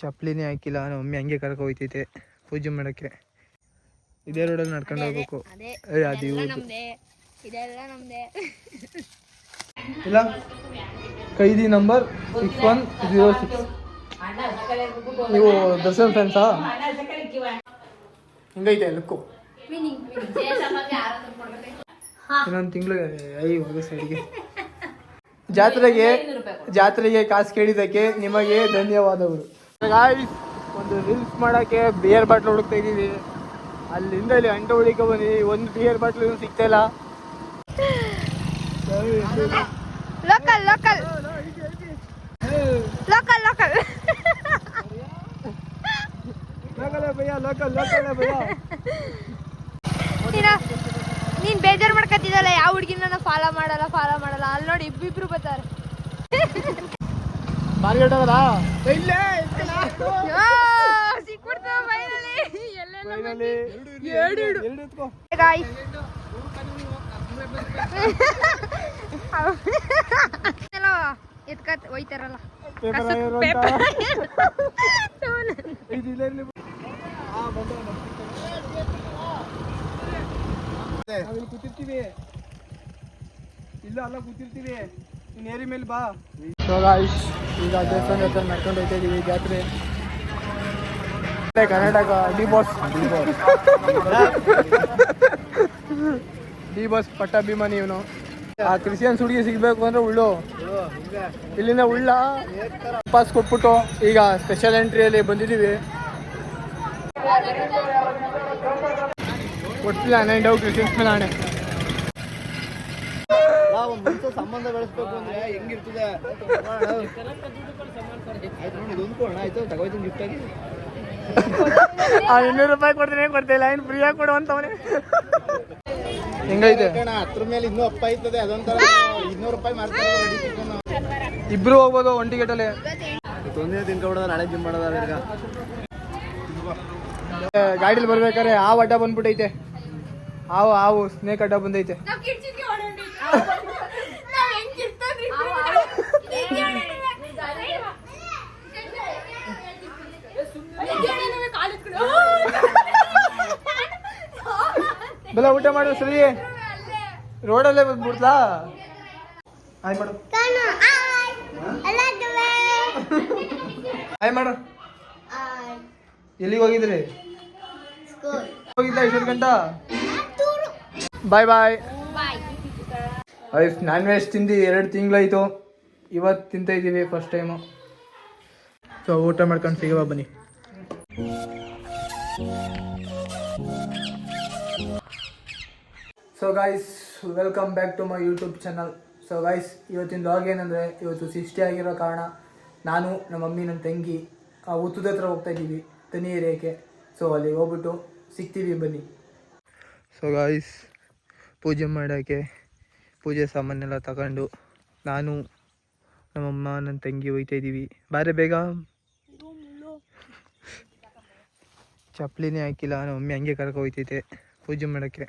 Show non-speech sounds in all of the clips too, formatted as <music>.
ಚಪ್ಪಲಿನೇ ಹಾಕಿಲ್ಲ. ಮಮ್ಮಿ ಹಂಗೆ ಕರ್ಕೊ ಹೋಯ್ತೈತೆ ಪೂಜೆ ಮಾಡೋಕ್ಕೆ. ಇದೇ ರೋಡಲ್ಲಿ ನಡ್ಕೊಂಡು ಹೋಗ್ಬೇಕು. ಅದೇ. ಇಲ್ಲ. ಕೈದಿ number six one zero six ನೀವು ದರ್ಶನ್ ಫ್ರೆಂಡ್ಸಾ ಹಿಂಗೈತೆ ಲುಕ್ಕು ಇನ್ನೊಂದು ತಿಂಗಳು ಐದು ಸೈಡ್ಗೆ. ಜಾತ್ರೆಗೆ ಜಾತ್ರೆಗೆ ಕಾಸು ಕೇಳಿದ್ದಕ್ಕೆ ನಿಮಗೆ ಧನ್ಯವಾದಗಳು. ಒಂದು ರೀಲ್ಸ್ ಮಾಡೋಕ್ಕೆ ಬಿಯರ್ ಬಾಟ್ಲ್ ಹುಡುಕ್ತಾ ಇದ್ದೀವಿ. ಅಲ್ಲಿಂದ ಇಲ್ಲಿ ಅಂಟು ಹುಡುಕ ಬಂದು ಒಂದು ಬಿಯರ್ ಬಾಟ್ಲ್ ಸಿಗ್ತಾ ಇಲ್ಲ. ಲೋಕಲ್ ಲೋಕಲ್ ಲೋಕಲ್ ಲೋಕಲ್ ನೀನ್ ಬೇಜಾರ್ ಮಾಡ್ಕತ್ತಿದಲ್ಲ ಯಾವ ಹುಡ್ಗಿನ ಫಾಲೋ ಮಾಡಲ್ಲ ಫಾಲೋ ಮಾಡಲ್ಲ. ಅಲ್ಲಿ ನೋಡಿ ಇಬ್ಬಿಬ್ರು ಬರ್ತಾರೆ. ಮಾರ್ಕೆಟ್ ಅದಲ್ಲ ಇಲ್ಲೇ. ಎತ್ಕತ್ ಒಯ್ತಾರಲ್ಲ ಕೂತಿರ್ತೀವಿ. ಇಲ್ಲ ಅಲ್ಲ ಕೂತಿರ್ತೀವಿ. ನೀನ್ ಏರಿ ಮೇಲೆ ಬಾ. ಗಾಯ್ಸ್ ಈಗ ದೇವಸ್ಥಾನ ಹತ್ರ ನಡ್ಕೊಂಡು ಹೋಗ್ತಾ ಇದೀವಿ ಜಾತ್ರೆ Karnataka D boss D boss ಪಟ್ಟಾಭಿಮಾನಿ ಇವನು ಆ ಕ್ರಿಶ್ಚಿಯನ್ಸ್ ಹುಡುಗಿ ಸಿಗ್ಬೇಕು ಅಂದ್ರೆ ಉಳ್ಳು. ಇಲ್ಲಿಂದ ಉಳ್ಳ. ಪಾಸ್ ಕೊಟ್ಬಿಟ್ಟು ಈಗ ಸ್ಪೆಷಲ್ ಎಂಟ್ರಿಯಲ್ಲಿ ಬಂದಿದ್ದೀವಿ. ಕೊಟ್ಟಿಲ್ಲ ನೈನ್ ಡೌ ಕ್ರಿಶ್ಚಿಯನ್ಸ್ ಮೇಲೆ ಆಣೆ ನಾವು ಸಂಬಂಧ ಬೆಳೆಸ್ಬೇಕು ಅಂದ್ರೆ ಹೆಂಗಿರ್ತದೆ? ಆಯ್ತು ನೋಡಿ ಇದೊಂದು ಕೊಡೋಣ ಆಯ್ತು ತಗೋಯ್ತು ಗಿಫ್ಟ್ ಆಗಿ. ಆ ಇನ್ನೂರು ರೂಪಾಯಿ ಕೊಡ್ತೀನಿ ಕೊಡ್ತಿಲ್ಲ ಏನು ಫ್ರೀಯಾಗಿ ಕೊಡು ಅಂತವನೇ ಹೆಂಗೈತೆ? ಹತ್ರ ಮೇಲೆ ಇನ್ನೂ ಅಪ್ಪ ಆಯ್ತದೆ ಅದೊಂಥರ ಇನ್ನೂರು ರೂಪಾಯಿ ಮಾಡ್ತಾರೆ ಇಬ್ರು ಹೋಗ್ಬೋದು ಒಂಟಿ ಟಿಕೆಟಲ್ಲಿ ತೊಂದರೆ ತಿನ್ಕೊಬಿಡೋದ ನಾಳೆ ಜಿಮ್ ಮಾಡೋದ ಈಗ ಬರ್ಬೇಕಾರೆ ಬರ್ಬೇಕಾದ್ರೆ ಹಾವು ಅಡ್ಡ ಬಂದ್ಬಿಟ್ಟೈತೆ. ಹಾವು ಹಾವು ಸ್ನೇಕ್ ಅಡ್ಡ ಬಂದೈತೆ. ಬೆಲ್ಲ ಊಟ ಮಾಡು ಸರಿ ರೋಡಲ್ಲೇ ಬಂದ್ಬಿಡ್ತಾ ಹಾಯ್ ಮಾಡು. ಹಾಯ್ ಮಾಡು. ಎಲ್ಲಿಗೆ ಹೋಗಿದ್ರಿ? ಹೋಗಿದ್ದ ಇಷ್ಟೊಂದು ಗಂಟ? ಬಾಯ್ ಬಾಯ್. ಐಸ್ ನಾನ್ ವೆಜ್ ತಿಂದು ಎರಡು ತಿಂಗಳಾಯ್ತು. ಇವತ್ತು ತಿಂತ ಇದ್ದೀವಿ ಫಸ್ಟ್ ಟೈಮು ಸೊ, ಊಟ ಮಾಡ್ಕೊಂಡು ಸಿಗುವ ಬನ್ನಿ. So guys welcome back to my YouTube channel so guys ಇವತ್ತಿನ ಲಾಗ್ ಏನಂದರೆ, ಇವತ್ತು ಸೃಷ್ಟಿ ಆಗಿರೋ ಕಾರಣ ನಾನು, ನಮ್ಮ ಮಮ್ಮಿ ನನ್ನ ತಂಗಿ, ಆ ಉತ್ತದ ಹತ್ರ ಹೋಗ್ತಾ ಇದ್ದೀವಿ, ತನಿ ಏರಿಯಾಕ್ಕೆ. ಸೊ ಅಲ್ಲಿ ಹೋಗ್ಬಿಟ್ಟು ಸಿಗ್ತೀವಿ ಬನ್ನಿ. ಸೊ ಗಾಯ್ಸ್ ಪೂಜೆ ಮಾಡೋಕ್ಕೆ ಪೂಜೆ ಸಾಮಾನೆಲ್ಲ ತಗೊಂಡು ನಾನು ನಮ್ಮಮ್ಮ, ನನ್ನ ತಂಗಿ ಹೋಯ್ತಾ ಇದ್ದೀವಿ. ಬಾರೆ ಬೇಗ. ಚಪ್ಪಲಿನೇ ಹಾಕಿಲ್ಲ ನಮ್ಮಮ್ಮಿ ಹಂಗೆ ಕರ್ಕೊ ಹೋಯ್ತೈತೆ ಪೂಜೆ ಮಾಡೋಕ್ಕೆ.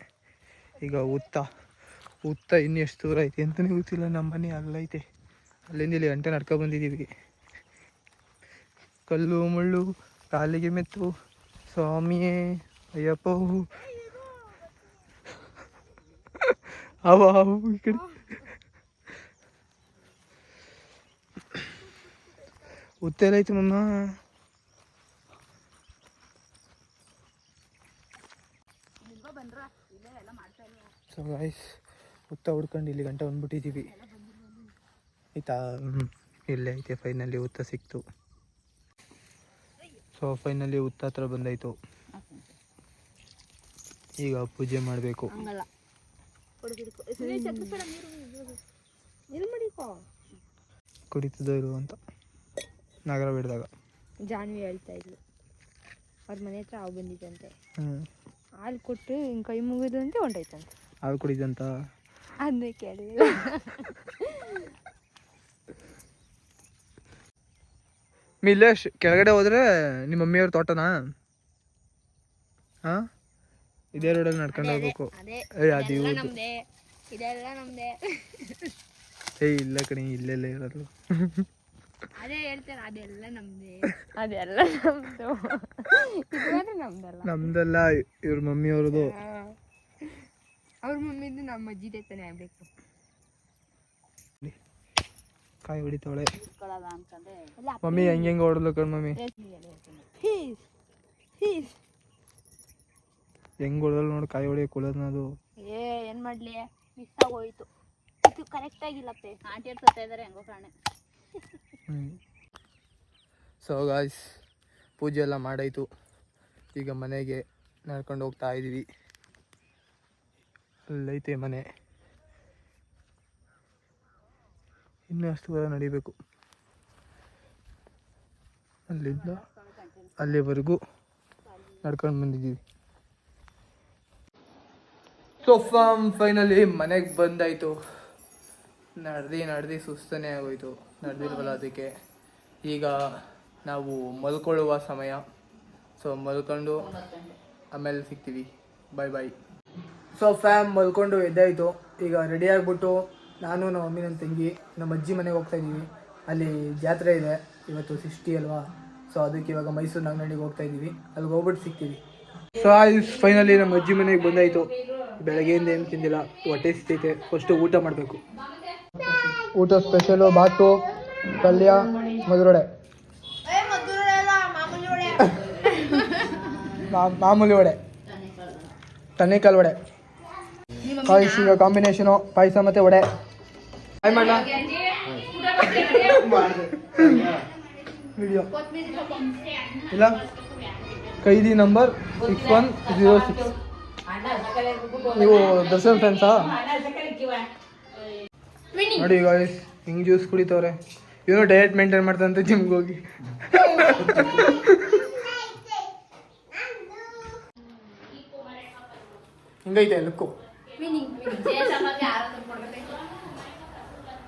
ಈಗ ಉತ್ತ ಉತ್ತ ಇನ್ನು ಎಷ್ಟು ದೂರ ಐತೆ ಅಂತಲೇ ಗೊತ್ತಿಲ್ಲ, ನಮ್ಮ ಮನೆ ಅಲ್ಲೈತೆ. ಅಲ್ಲಿಂದ ಇಲ್ಲಿ ಗಂಟೆ ನಡ್ಕೊ ಬಂದಿದ್ದೀವಿ. ಕಲ್ಲು ಮುಳ್ಳು, ಕಾಲಿಗೆ ಮೆತ್ತು, ಸ್ವಾಮಿಯೇ, ಅಯ್ಯಪ್ಪ. ಅವ ಅವು ಈ ಕಡೆ ಉತ್ತೆಲ್ಲೈತೆ ಮಮ್ಮ ಸೊ ಗಾಯ್ಸ್ ಉತ್ತ ಹುಡ್ಕೊಂಡು ಇಲ್ಲಿ ಗಂಟೆ ಬಂದ್ಬಿಟ್ಟಿದ್ದೀವಿ ಆಯ್ತಾ? ಇಲ್ಲೇ ಐತೆ ಫೈನಲಿ ಉತ್ತ ಸಿಕ್ತು. ಸೊ ಫೈನಲಿ ಉತ್ತ ಹತ್ರ ಬಂದಾಯ್ತು. ಈಗ ಪೂಜೆ ಮಾಡಬೇಕು. ಹಂಗಲ್ಲ ಎಲ್ಲಿ ಮಡಿಕೋ ಕುಡಿತದೋ ಇರು ಅಂತ. ನಗರ ಬಿಡಿದಾಗ. ಜಾನ್ವಿ ಹೇಳ್ತಾ ಇದ್ಲು. ಅವ್ರ ಮನೆ ಹತ್ರ ಹಾವು ಬಂದಿದ್ದಂತೆ ಹಾಲು ಕೊಟ್ಟು ಹಿಂಗೆ ಕೈ ಮುಗಿದಂತೆ ಹೊಂಟೈತಂತೆ ಹಾಲು ಕುಡಿದಂತ? ಅದನ್ನೇ ಕೇಳಿಲ್ಲ. ಮಿಲೇಶ್ ಕೆಳಗಡೆ ಹೋದ್ರೆ ನಿಮ್ಮ ಮಮ್ಮಿಯವ್ರ ತೋಟನಾ? ಹಾಂ ಇದೇ ರೋಡಲ್ಲಿ ನಡ್ಕೊಂಡು ಹೋಗ್ಬೇಕು. ಅದೇ. ಏ ಅದು ಇದೆಲ್ಲ. ನಮ್ದೇ. ಇದೆಲ್ಲ ನಮ್ದೇ. ಏ ಇಲ್ಲ ಕಣಿ ಇಲ್ಲೆಲ್ಲ ಇರೋದು. ಅದೇ ಹೇಳ್ತೇನೆ ಅದೆಲ್ಲ ನಮ್ದೇ. ಅದೆಲ್ಲ ನಮ್ದು. ನಮ್ದಲ್ಲ. ನಮ್ದೆಲ್ಲ ಇವ್ರ ಮಮ್ಮಿ ಅವ್ರದ್ದು. ಅವ್ರ ಮಮ್ಮಿದು ನಮ್ಮ ಅಜ್ಜಿದೆ ತಾನೇ ಆಗ್ಬೇಕು. ಕಾಯಿ ಹೊಡಿತಾವಳೆ. ಮಮ್ಮಿ ಹೆಂಗೆ ಹೆಂಗೆ ಹೊಡ್ಲು ಕಣ್ ಮಮ್ಮಿ? ಹೆಂಗ್ ಹೊಡೆದಲ್ ನೋಡಿ ಕಾಯಿ ಹೊಡಿ ಕುಲದ್ನ ಅದು ಏ ಏನ್ ಮಾಡ್ಲಿ? ಮಿಸ್ ಆಗೋಯ್ತು ಇದು ಕರೆಕ್ಟ್ ಆಗಿಲ್ಲಪ್ಪ ಆಂಟಿ ಸತ್ತಾ ಇದಾರೆ ಹೆಂಗೋ ಕಾಣೆ. ಸೊ ಗಾಯ್ಸ್ ಪೂಜೆ ಎಲ್ಲ ಮಾಡಾಯ್ತು. ಈಗ ಮನೆಗೆ ನಡ್ಕೊಂಡು ಹೋಗ್ತಾ ಇದ್ದೀವಿ ಅಲ್ಲೈತೆ ಮನೆ. ಇನ್ನಷ್ಟು ದೂರ ನಡಿಬೇಕು. ಅಲ್ಲಿಂದ ಅಲ್ಲಿವರೆಗೂ ನಡ್ಕೊಂಡು ಬಂದಿದ್ದೀವಿ ಸೊ ಫಾಮ್ ಫೈನಲಿ ಮನೆಗೆ ಬಂದಾಯಿತು. ನಡೆದು ನಡೆದು ಸುಸ್ತನೇ ಆಗೋಯ್ತು. ನಡೆದಿಲ್ವಲ್ಲ ಅದಕ್ಕೆ. ಈಗ ನಾವು ಮಲ್ಕೊಳ್ಳುವ ಸಮಯ. ಸೊ ಮಲ್ಕೊಂಡು ಆಮೇಲೆ ಸಿಗ್ತೀವಿ. ಬಾಯ್ ಬಾಯ್ ಸೊ ಫ್ಯಾಮ್ ಮಲ್ಕೊಂಡು ಎದ್ದಾಯಿತು. ಈಗ ರೆಡಿ ಆಗಿಬಿಟ್ಟು ನಾನು ನಮ್ಮ ಮಮ್ಮಿ ನನ್ನ ತಂಗಿ, ನಮ್ಮ ಅಜ್ಜಿ ಮನೆಗೆ ಹೋಗ್ತಾ ಇದ್ದೀವಿ. ಅಲ್ಲಿ ಜಾತ್ರೆ ಇದೆ. ಇವತ್ತು ಸಿಕ್ಸ್ಟಿ ಅಲ್ವಾ? ಸೊ ಅದಕ್ಕೆ ಇವಾಗ ಮೈಸೂರು ನಾಗನಹಳ್ಳಿಗೆ ಹೋಗ್ತಾ ಇದ್ದೀವಿ. ಅಲ್ಲಿಗೆ ಹೋಗ್ಬಿಟ್ಟು ಸಿಗ್ತೀವಿ. ಸೊ ಫೈನಲಿ ನಮ್ಮ ಅಜ್ಜಿ ಮನೆಗೆ ಬಂದಾಯಿತು. ಬೆಳಗ್ಗೆಯಿಂದ ಏನು ತಿಂದಿಲ್ಲ ಹೊಟ್ಟೆ ಸಿಗ್ತೈತೆ ಫಸ್ಟು ಊಟ ಮಾಡಬೇಕು. ಊಟ ಸ್ಪೆಷಲು ಬಾತು ಪಲ್ಯ ಮಧುರೊಡೆ. ಮಾಮೂಲಿ ವಡೆ. ತಣ್ಣೀಕಾಲು ವಡೆ. ಪಾಯಸ ಕಾಂಬಿನೇಷನು ಪಾಯಸ ಮತ್ತೆ ವಡೆ. ಹಾಯ್ ಮಾಡ ವಿಡಿಯೋ ಇಲ್ಲ? ಕೈದಿ number six one zero six ನೀವು ದರ್ಶನ್ ಫ್ಯಾನ್ಸಾ? ನೋಡಿ ಗಾಯ್ಸ್ ಹಿಂಗ್ ಜ್ಯೂಸ್ ಕುಡಿತವ್ರೆ. ಇವನು ಡಯಟ್ ಮೇಂಟೈನ್ ಮಾಡ್ತಂತೆ ಜಿಮ್ಗೆ ಹೋಗಿ. ಹಿಂಗೈತೆ ಲುಕ್ಕು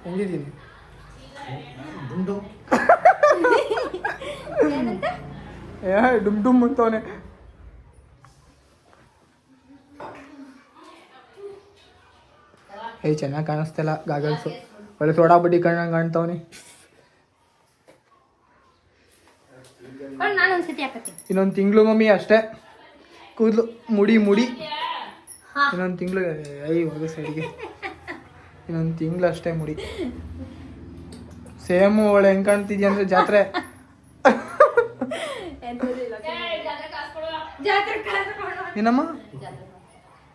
ಹೆಂಗಿದ್ದೀನಿ <laughs> ಏ ಡುಮ್ ಡುಮ್ ಅಂತವನೆ. ಏಯ್ ಚೆನ್ನಾಗಿ ಕಾಣಿಸ್ತಿಲ್ಲ ಗಾಗಲ್ಸು ಒಳ್ಳೆ ಸೋಡಾ ಬಡ್ಡಿ ಕಣ್ಣಂಗೆ ಕಾಣ್ತಾವನಿ. ಇನ್ನೊಂದು ತಿಂಗಳು ಮಮ್ಮಿ ಅಷ್ಟೇ. ಕೂದಲು ಮುಡಿ ಮುಡಿ. ಇನ್ನೊಂದು ತಿಂಗಳು ಐ ಹೋಗ ಸೈಡ್ಗೆ. ಇನ್ನೊಂದು ತಿಂಗಳು ಅಷ್ಟೇ ಮುಡಿ. ಸೇಮು ಒಳ್ಳೆ ಹೆಂಗೆ ಕಾಣ್ತಿದ್ಯಾ ಅಂದ್ರೆ ಜಾತ್ರೆ. ಏನಮ್ಮ?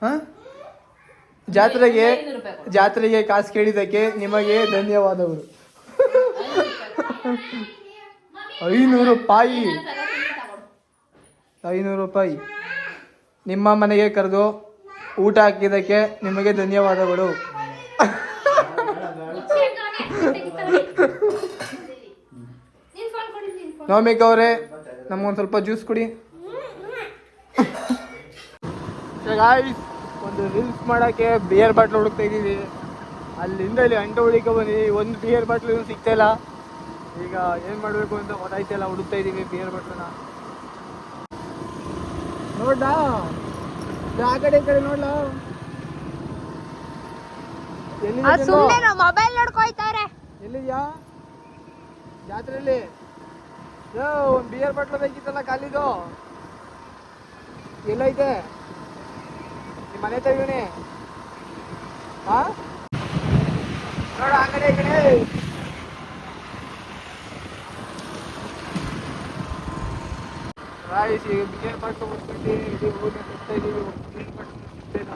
ಹಾಂ? ಜಾತ್ರೆಗೆ ಜಾತ್ರೆಗೆ ಕಾಸು ಕೇಳಿದ್ದಕ್ಕೆ ನಿಮಗೆ ಧನ್ಯವಾದಗಳು. ಐನೂರು ರೂಪಾಯಿ. ಐನೂರು ರೂಪಾಯಿ. ನಿಮ್ಮ ಮನೆಗೆ ಕರೆದು ಊಟ ಹಾಕಿದ್ದಕ್ಕೆ ನಿಮಗೆ ಧನ್ಯವಾದಗಳು. ನವಮಿಕ ಅವರೇ ನಮಗೊಂದು ಸ್ವಲ್ಪ ಜ್ಯೂಸ್ ಕುಡಿ. ಒಂದು ರೀಲ್ಸ್ ಮಾಡೋಕ್ಕೆ ಬಿಯರ್ ಬಾಟ್ಲು ಹುಡುಕ್ತಾ ಇದ್ದೀವಿ. ಅಲ್ಲಿಂದ ಇಲ್ಲಿ ಅಂಟು ಹುಡುಕ ಬಂದು ಒಂದು ಬಿಯರ್ ಬಾಟ್ಲು ಸಿಗ್ತಾ ಇಲ್ಲ. ಈಗ ಏನು ಮಾಡಬೇಕು ಅಂತ ಗೊತ್ತಾಯ್ತಿಲ್ಲ ಹುಡುಕ್ತಾ ಇದ್ದೀವಿ ಬಿಯರ್ ಬಾಟ್ಲನ್ನ ನೋಡ್ಲಾ? ಆ ಕಡೆ ಈ ಕಡೆ ನೋಡ್ಲಾ? ಸುಮ್ಮನೆ ಮೊಬೈಲ್ ನೋಡ್ಕೊಯ್ತಾರೆ ಎಲ್ಲಿದ್ಯಾ? ಜಾತ್ರೆಯಲ್ಲಿ? ಒಂದು ಬಿಯರ್ ಬಾಟ್ಲು ಬೇಕಿತ್ತಲ್ಲ ಖಾಲಿದು ಎಲ್ಲೈತೆ? ಮನೆ ತೆಗಿವನಿ ಹಾ ನೋಡ ಆ ಕಡೆ ಈ ಕಡೆ ರಾಯ್ಸ್ ಈಗ ಬಿಯರ್ ಬಾಟ್ಲು ಬಂದ್ಬಿಟ್ಟು ಇಲ್ಲಿ ಹೋಗಿ ಹೋಗ್ತಾ ಇದೀವಿ ಬಿಯರ್ ಬಾಟ್ಲು ಸಿಗ್ತಿಲ್ಲ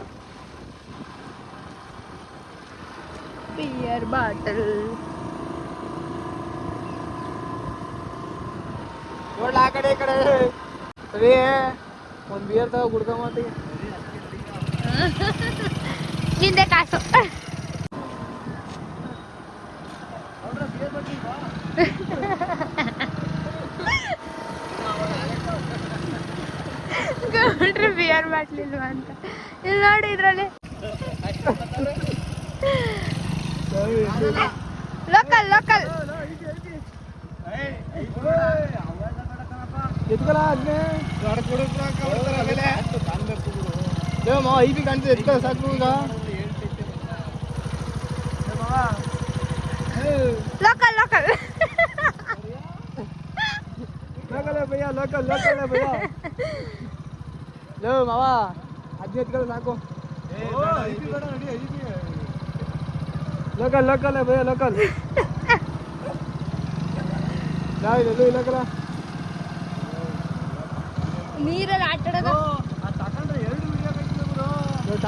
ಬಿಯರ್ ಬಾಟಲ್ ನೋಡ್ಲ ಆ ಕಡೆ ಈ ಕಡೆ ಸರಿ ಒಂದ್ ಬಿಯರ್ ತಗೋ ಕುಡ್ಕೊಂಬತ್ತಿ <laughs> ನಿಂದೆ ಕಾಸು. ಗೌಡ್ರು ಬಿಯರ್ ಮಾಡ್ಲಿಲ್ವಾ ಅಂತ. ಇಲ್ಲಿ ನೋಡಿ ಇದ್ರಲ್ಲಿ ಲೋಕಲ್ ಲೋಕಲ್ ಎತ್ಕೊಳ ಅದ್ನೇ ದೇವಮ್ಮ ಐ ಬಿ ಕಾಣ್ತದೆ ಎತ್ಕೊಳ ಸಾಕು ಈಗ ಲೋಕಲ್ ಲೋಕಲ್ ಭಯ್ಯ ಲೋಕಲ್ ಲೋಕಲ್ ಭಯ್ಯ ಲೋ ಮಾವ ಹದಿನೈದು ಎತ್ಕೊಳ್ಳಿ ಸಾಕು ಲೋಕಲ್ ಲೋಕಲ್ ಭಯ್ಯ ಲೋಕಲ್ ಯಾವ್ದು ಲೋಕಲ ನೀರಲ್ಲಿ ಆಟ ಆಡೋದು ತಾವೇ ಬಿಯರ್ ಪಟ್ಟಿ ವಿಡಿಯೋ ಇಟ್ಟಿದೆ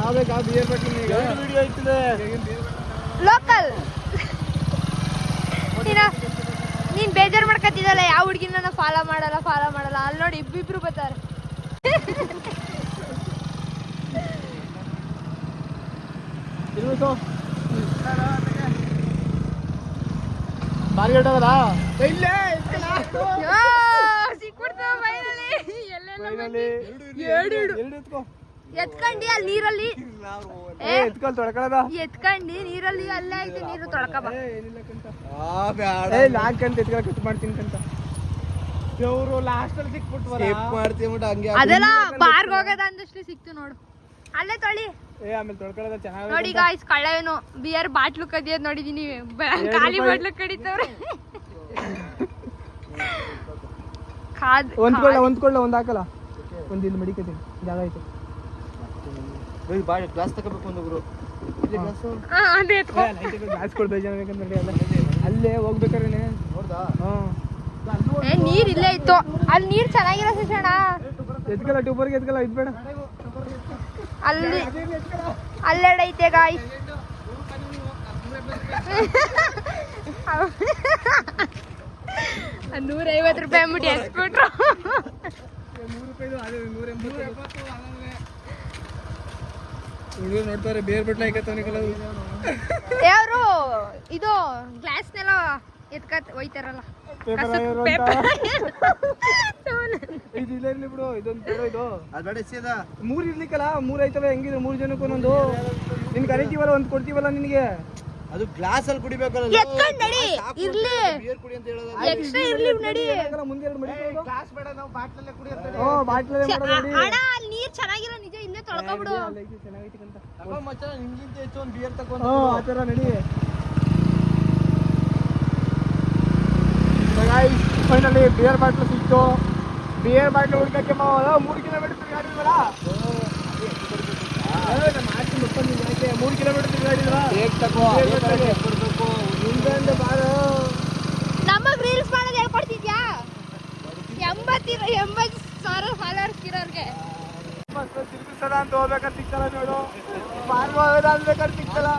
ಲೋಕಲ್ ನೀನ ಬೇಜಾರ್ ಮಾಡ್ಕತ್ತಿದಲ್ಲ ಯಾವ ಹುಡ್ಗಿನ ಫಾಲೋ ಮಾಡಲ್ಲ ಫಾಲೋ ಮಾಡಲ್ಲ. ಅಲ್ಲಿ ನೋಡಿ ಇಬ್ಬಿಬ್ರು ಬರ್ತಾರೆ. ಮಾರ್ಕೆಟ್ ಅದಲ್ಲ ಇಲ್ಲೇ ಎರಡು ಎರಡು ಎರಡು ಎತ್ಕಂಡಿ ಅಲ್ಲಿ ನೀರಲ್ಲಿ. ತೊಳ್ಕೊಳ್ಳೋದ? ಎತ್ಕಂಡಿ ನೀರಲ್ಲಿ ಅಲ್ಲೇ ಐತೆ ನೀರು ತೊಳ್ಕಬ ಏನಿಲ್ಲ ಕಂತ ಕಟ್ ಮಾಡ್ತೀನಿ ಕಂತ. ದೇವ್ರು ಲಾಸ್ಟ್ ಅಲ್ಲಿ ಸಿಕ್ಬಿಟ್ಟು ಹಂಗೆ ಅದೆಲ್ಲ ಬಾರ್ಗ್ ಹೋಗೋದ ಅಂದಷ್ಟು ಸಿಕ್ತು ನೋಡು. ಅಲ್ಲೇ ತೊಳಿ. ನೋಡಿ ಗಾಯ್ಸ್ ಕಳ್ಳವೇನು ಬಿಯರ್ ಬಾಟ್ಲು ಕದಿಯೋದು ನೋಡಿದೀನಿ ಖಾಲಿ. ಬಾಟ್ಲು ಕಡಿತವ್ರೆ. ಖಾದ್ ಒಂದ್ಕೊಳ್ಳ ಒಂದ್ಕೊಳ್ಳ ಒಂದ್ ಹಾಕಲ್ಲ? ಒಂದ್ ಇಲ್ಲಿ ಮಡಿಕತೀನಿ. ಜಾಗ ಐತೆ. ಗ್ಲಾಸ್ ತಗೋಬೇಕು ಒಂದು ಗುರು. ಅದೇ ಎತ್ಕೊ. ಗ್ಲಾಸ್ ಕೊಡ್ ಬೇಜಾನ್ ಬೇಕಂದ್ರೆ ಅಲ್ಲೇ? ಹೋಗ್ಬೇಕಾದ್ರೆ ನೋಡ್ದಾ? ಹಾ. ಏ ನೀರ್ ಇಲ್ಲೇ ಇತ್ತು. ಅಲ್ಲಿ ನೀರ್ ಚೆನ್ನಾಗಿರೋ ಶಿಕ್ಷಣ ಎತ್ಕಲ್ಲ ಟ್ಯೂಬರ್ಗೆ ಎತ್ಕಲ್ಲ ಇದ್ ಬೇಡ ಅಲ್ಲಿ ಅಲ್ಲೆಡ ಐತೆ ಗಾಯ್ಸ್ ನೂರ ಐವತ್ತು ರೂಪಾಯಿ ಅಂದ್ಬಿಟ್ಟು ಎಸ್ಬಿಟ್ರು ನೂರು ರೂಪಾಯಿ ಅದೇ ನೂರ ಎಂಬತ್ತು ಹುಡುಗರು ನೋಡ್ತಾರೆ ಬೇರೆ ಬಿಟ್ಲ ಐಕತ್ತವನಿ ಕಲವು ಯಾರು ಇದು ಗ್ಲಾಸ್ನೆಲ್ಲ ಎತ್ಕತ್ ಒಯ್ತಾರಲ್ಲ. ಇದು ಇಲ್ಲ ಇರ್ಲಿ ಬಿಡು ಇದೊಂದು ಬೇಡ ಇದು ಮೂರ್ ಇರ್ಲಿಕ್ಕಲ್ಲ ಮೂರ್ ಐತಲ್ಲ ಹೆಂಗಿದ್ರೆ ಮೂರ್ ಜನಕ್ಕೂ ಒಂದೊಂದು. ನಿನ್ ಕರಿತೀವಲ್ಲ ಒಂದ್ ಕೊಡ್ತೀವಲ್ಲ ನಿನ್ಗೆ? ಅದು ಗ್ಲಾಸ್ ಅಲ್ಲಿ ಕುಡಿಬೇಕಲ್ಲ. ಎತ್ಕೊಂಡ್ ನಡಿ ಇರ್ಲಿ. ಬಿಯರ್ ಕುಡಿ ಅಂತ ಹೇಳೋದು. ಎಕ್ಸ್ಟ್ರಾ ಇರ್ಲಿ ನಡಿ. ಮುಂದೆ ಎರಡು ಮಡಿ ಗ್ಲಾಸ್ ಬೇಡ ನಾವು ಬಾಟ್ಲಲ್ಲೇ ಕುಡಿಯೋದು ಓ ಬಾಟ್ಲೇ ಛೆ, ಮಾಡೋದು ನೋಡಿ. ಅಣ್ಣ ಅಲ್ಲಿ ನೀರ್ ಚೆನ್ನಾಗಿರೋ ನಿಜ ಇಲ್ಲೇ ತೊಳ್ಕೊಬಿಡು. ಚೆನ್ನಾಗೈತಿ ಅಂತ ತಗೋ ಮಚ್ಚ ನಿಮ್ಗಿಂತ ಹೆಚ್ಚು ಒಂದು ಬಿಯರ್ ತಗೊಂಡು ಓ ಆ ತರ ನಡಿ. ಫೈನಲಿ ಬಿಯರ್ ಬಾಟ್ಲು ಸಿಕ್ತು. ಬಿಯರ್ ಬಾಟ್ಲು ಹುಡುಕಕ್ಕೆ ಮಾವ ಮೂರು ಕಿಲೋಮೀಟರ್ ತಿರುಗಾಡಿದ್ವಲ್ಲ? ಮೂರು ಮಾಡ್ತೀನಿ ತಿರುಗಾಡಿದ್ವಾ ಬೇಗ ಕಿಲೋಮೀಟರ್ ತರ ತಗೋ. ಕೊಡ್ಬೇಕು. ಹಿಂದೆ ಬಾರು. ನಮಗ್ ರೀಲ್ಸ್ ಮಾಡೋದು ಹೇಳ್ಕೊಡ್ತಿದ್ಯಾ ಎಂಬತ್ತಿರ ಎಂಬತ್ತು ಸಾವಿರ ಫಾಲೋವರ್ಸ್ ಇರೋರ್ಗೆ. ತಿರುಗಿಸಲ್ಲ ಅಂತ ಹೋಗ್ಬೇಕಾದ್ರೆ ಸಿಗ್ತಲ್ಲ ನೋಡು. ಮಾರ್ಗ ಹೋಗೋದ ಅನ್ಬೇಕಾದ್ರೆ ಸಿಗ್ತಲ್ಲ.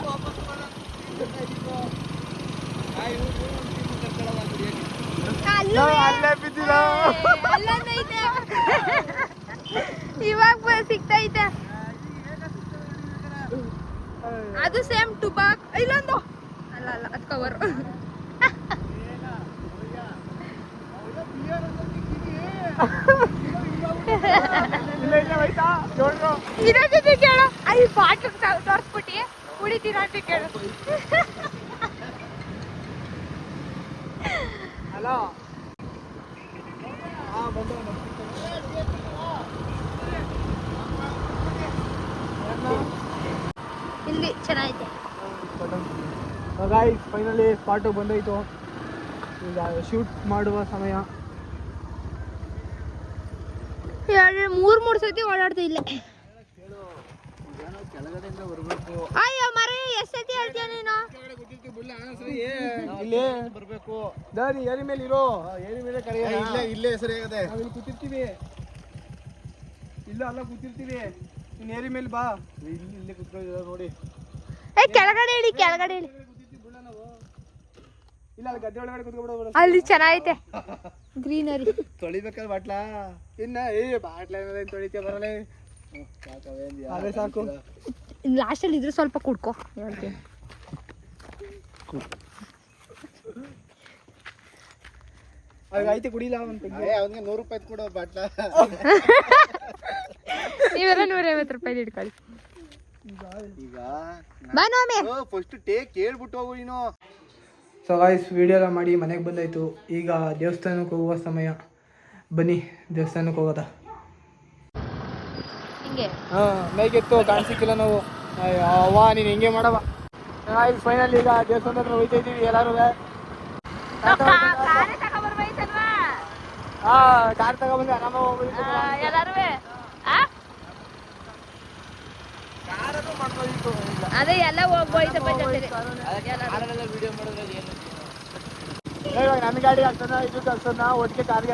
ಅಲ್ಲೂ ಬಿದ್ದಿಲ್ಲ. ಇವಾಗ ಸಿಗ್ತೈತೆ ಅದು ಸೇಮ್ ಟುಬಾಕ್. ಇಲ್ಲೊಂದು ಅಲ್ಲ ಅಲ್ಲ, ಅದು ಕವರ್ ಇಲ್ಲ ಇಲ್ಲ ಹೋಯ್ತಾ ನೋಡ್ರು ಇರೋ ಜೊತೆ ಕೇಳು. ಅಲ್ಲಿ ಬಾಟ್ಲು ತೋರಿಸ್ಬಿಟ್ಟು. ಕುಡಿತೀರ ಅಂತ ಕೇಳು. ಹಲೋ ಹಾ ಬಂದು. ಇಲ್ಲಿ ಚೆನ್ನಾಗಿದೆ ಗಾಯ್ಸ್ ಫೈನಲಿ ಸ್ಪಾಟು ಬಂದೋಯ್ತು ಈಗ ಶೂಟ್ ಮಾಡುವ ಸಮಯ. ಮೂರ್ ಮೂರ್ ಸತಿ ಓಡಾಡ್ತಾ ಇಲ್ಲೇ ಕೆಳಗಡೆಯಿಂದ ಬರಬೇಕು ಅಯ್ಯೋ ಮರೆ ಎಷ್ಟ್ ಸತಿ ಹೇಳ್ತೀಯ ನೀನು? ಇಲ್ಲಿ. ಬರಬೇಕು ದಾರಿ ಏರಿ ಮೇಲೆ ಇರೋ. ಏರಿ ಮೇಲೆ ಕರೆಯ ಇಲ್ಲೇ ಇಲ್ಲೇ ಆಗಿದೆ ನಾವಿಲ್ಲಿ ಕೂತಿರ್ತೀವಿ. ಇಲ್ಲ ಅಲ್ಲ ಕೂತಿರ್ತೀವಿ. ನೀನ್ ಏರಿ ಮೇಲೆ ಬಾ. ಇಲ್ಲಿ ಕುತ್ಕೊಂಡಿದ ಕುತ್ಕೊಂಡಿದ್ದಾರೆ ನೋಡಿ ಏ ಕೆಳಗಡೆ ಇಳಿ ಕೆಳಗಡೆ ಇಳಿ. ಇಲ್ಲ ಅಲ್ಲಿ ಗದ್ದೆ ಒಳಗಡೆ ಕುತ್ಕೊಂಡ್ಬಿಡೋದು ಅಲ್ಲಿ ಚೆನ್ನಾಗೈತೆ. ಗ್ರೀನರಿ. ತೊಳಿಬೇಕಾದ್ರೆ ಬಾಟ್ಲಾ? ಇನ್ನ ಏ ಬಾಟ್ಲ ಏನಾದ್ರು ತೊಳಿತೀಯ ಬರಲ್ಲ ಅದೇ ಸಾಕು. ಲಾಸ್ಟಲ್ಲಿ ಇದ್ರೆ ಸ್ವಲ್ಪ ಕುಡ್ಕೋ. ಹೇಳ್ತೀನಿ ಅವಾಗ ಐತೆ ಕುಡಿಲ್ಲ ಅಂತ ಅವನಿಗೆ ನೂರು ರೂಪಾಯಿ ಕೊಡೋ ಬಾಟ್ಲಾ. <laughs> ನೀವೆಲ್ಲ ನೂರೈವತ್ತು ರೂಪಾಯಿ ಇಟ್ಕೊಳ್ಳಿ ಈಗ ಫಸ್ಟ್ ಟೇಕ್ ಕೇಳ್ಬಿಟ್ಟು ಹೋಗು ನೀನು. ಸೊ ಗಾಯ್ಸ್ ವಿಡಿಯೋ ಎಲ್ಲ ಮಾಡಿ ಮನೆಗೆ ಬಂದಾಯ್ತು. ಈಗ ದೇವಸ್ಥಾನಕ್ಕೆ ಹೋಗುವ ಸಮಯ. ಬನ್ನಿ ದೇವಸ್ಥಾನಕ್ಕೆ ಹೋಗೋದ. ಹಿಂಗೆ. ಹಾಂ ಮೈಗೆತ್ತು ಕಾಣಿಸಿಕ್ಕಿಲ್ಲ ನಾವು. ಅವ್ವ ನೀನು ಹಿಂಗೆ ಮಾಡವ ಗಾಯ್ಸ್ ಫೈನಲ್ ಈಗ ದೇವಸ್ಥಾನದ ಹತ್ರ ಹೋಯ್ತಾ ಇದ್ದೀವಿ ಎಲ್ಲರೂ ಹಾ ಕಾರ್ ತಗೊಂಡ್ಬಂದ್ರೆ ಆರಾಮಾಗಿ ಹೋಗ್ಬೋದು ಎಲ್ಲಾರು ಅದೇ ಎಲ್ಲ ಹೋಗ್ಬೋಯ್ತಪ್ಪ ಜೊತೆಗೆ ನನ್ನ ಗಾಡಿ ಹಾಕ್ಸೋಣ ಇದು ಕಳ್ಸೋಣ ಒಟ್ಟಿಗೆ ಕಾರ್ಗೆ